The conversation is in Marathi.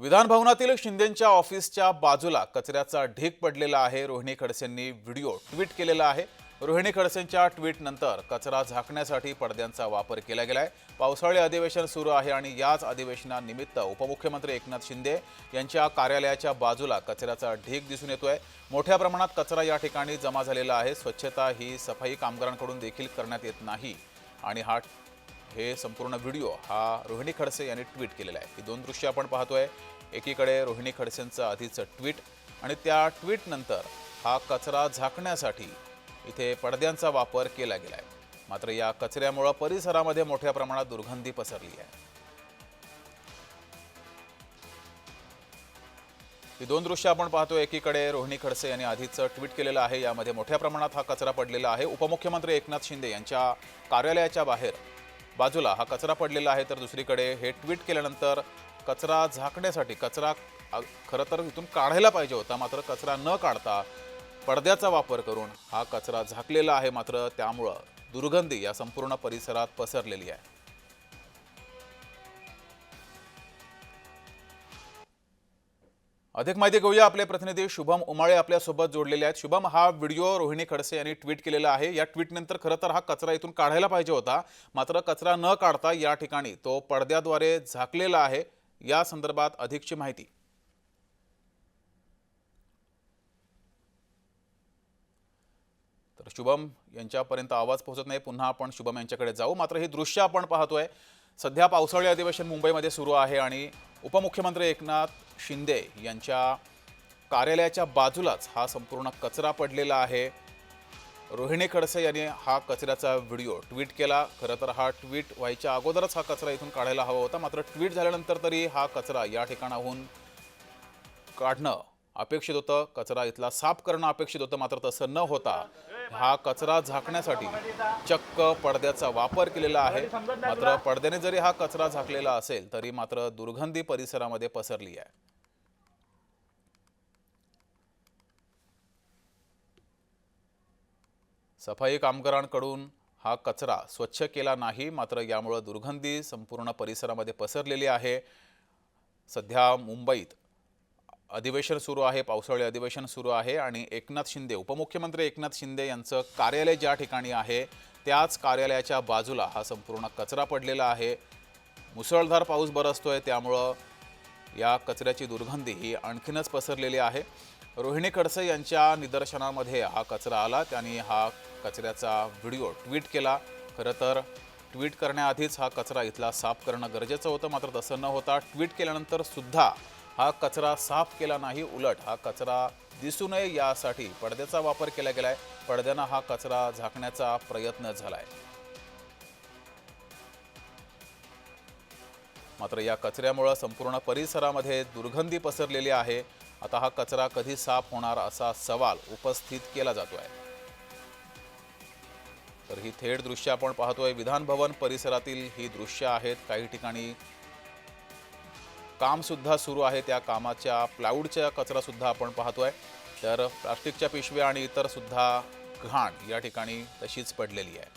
विधानभवनातील शिंदेच्या शिंदेंच्या ऑफिसच्या बाजूला कचऱ्याचा ढीग पडलेला आहे. रोहिणी खडसेंनी व्हिडिओ ट्विट केलेला आहे. रोहिणी खडसेंच्या ट्विटनंतर कचरा झाकण्यासाठी पडद्यांचा वापर केला गेला आहे पावसाळी अधिवेशन सुरू आहे आणि याच अधिवेशनानिमित्त उपमुख्यमंत्री एकनाथ शिंदे यांच्या कार्यालयाच्या बाजूला कचऱ्याचा ढीग दिसून येतोय. मोठ्या प्रमाणात कचरा या ठिकाणी जमा झालेला आहे. स्वच्छता ही सफाई कामगारांकडून देखील करण्यात येत नाही आणि हा हे संपूर्ण व्हिडिओ हा रोहिणी खडसे यांनी ट्विट केलेला आहे. ही दोन दृश्य आपण पाहतोय. एकीकडे रोहिणी खडसेंचं आधीचं ट्विट आणि त्या ट्विटनंतर हा कचरा झाकण्यासाठी इथे पडद्यांचा वापर केला गेलाय मात्र या कचऱ्यामुळं परिसरामध्ये मोठ्या प्रमाणात दुर्गंधी पसरली आहे. ही दोन दृश्य आपण पाहतो एकीकडे रोहिणी खडसे यांनी आधीच ट्विट केलेलं आहे. यामध्ये मोठ्या प्रमाणात हा कचरा पडलेला आहे. उपमुख्यमंत्री एकनाथ शिंदे यांच्या कार्यालयाच्या बाहेर बाजूला हा कचरा पडलेला आहे तर दुसरीकडे हे ट्विट केल्यानंतर कचरा झाकण्यासाठी कचरा खरं तर इथून काढायला पाहिजे होता मात्र कचरा न काढता पडद्याचा वापर करून हा कचरा झाकलेला आहे मात्र त्यामुळं दुर्गंधी या संपूर्ण परिसरात पसरलेली आहे. अधिक माहिती घेऊया आपले प्रतिनिधी शुभम उमाळे आपल्यासोबत जोडलेले आहेत. शुभम हा व्हिडिओ रोहिणी खडसे यांनी ट्विट केलेला आहे. या ट्विटनंतर खरं तर हा कचरा इथून काढायला पाहिजे होता. मात्र कचरा न काढता या ठिकाणी तो पडद्याद्वारे झाकलेला आहे. या संदर्भात अधिकची माहिती. तर शुभम यांच्यापर्यंत आवाज पोहोचत नाही. पुन्हा आपण शुभम यांच्याकडे जाऊ. मात्र ही दृश्य आपण पाहतोय. सध्या पावसाळी अधिवेशन मुंबईमध्ये सुरू आहे आणि उपमुख्यमंत्री एकनाथ शिंदे यांच्या कार्यालयाच्या बाजूलाच हा संपूर्ण कचरा पडलेला आहे. रोहिणी खडसे यांनी हा कचऱ्याचा व्हिडिओ ट्विट केला. खरं तर हा ट्विट व्हायच्या अगोदरच हा कचरा इथून काढायला हवा होता. मात्र ट्विट झाल्यानंतर तरी हा कचरा या ठिकाणाहून काढणं अपेक्षित होतं. कचरा इथला साफ करणं अपेक्षित होतं. मात्र तसं न होता हा कचरा झाकण्यासाठी चक्क पडद्याचा वापर केलेला आहे. मात्र पडद्याने जरी हा कचरा झाकलेला असेल तरी मात्र दुर्गंधी परिसरामध्ये पसरली आहे. सफाई कामगारांकडून हा कचरा स्वच्छ केला नाही मात्र यामुळं दुर्गंधी संपूर्ण परिसरामध्ये पसरलेली आहे. सध्या मुंबईत अधिवेशन सुरू आहे पावसाळी अधिवेशन सुरू आहे आणि एकनाथ शिंदे उपमुख्यमंत्री एकनाथ शिंदे यांचं कार्यालय ज्या ठिकाणी आहे त्याच कार्यालयाच्या बाजूला हा संपूर्ण कचरा पडलेला आहे. मुसळधार पाऊस बरसतोय त्यामुळं या कचऱ्याची दुर्गंधी ही आणखीनच पसरलेली आहे. रोहिणी खडसे यांच्या निदर्शनामध्ये हा कचरा आला. त्यांनी हा कचऱ्याचा व्हिडिओ ट्विट केला. खरं तर ट्विट करण्याआधीच हा कचरा इथला साफ करणं गरजेचं होतं मात्र तसं न होता ट्विट केल्यानंतर सुद्धा हा कचरा साफ केला नाही. उलट हा कचरा दिसू नये यासाठी पडद्याचा वापर केला गेलाय. पडद्यानं हा कचरा झाकण्याचा प्रयत्न झालाय. मात्र या कचऱ्यामुळं संपूर्ण परिसरामध्ये दुर्गंधी पसरलेली आहे. आता हा कचरा कधी साफ होणार असा सवाल उपस्थित केला जातो आहे तर ही थेट दृश्य आपण पाहतोय. विधान भवन परिसरातील ही दृश्य आहेत. काही ठिकाणी कामसुद्धा सुरू आहे. त्या कामाच्या प्लाऊडच्या कचरासुद्धा आपण पाहतोय. तर प्लास्टिकच्या पिशव्या आणि इतर सुद्धा घाण या ठिकाणी तशीच पडलेली आहे.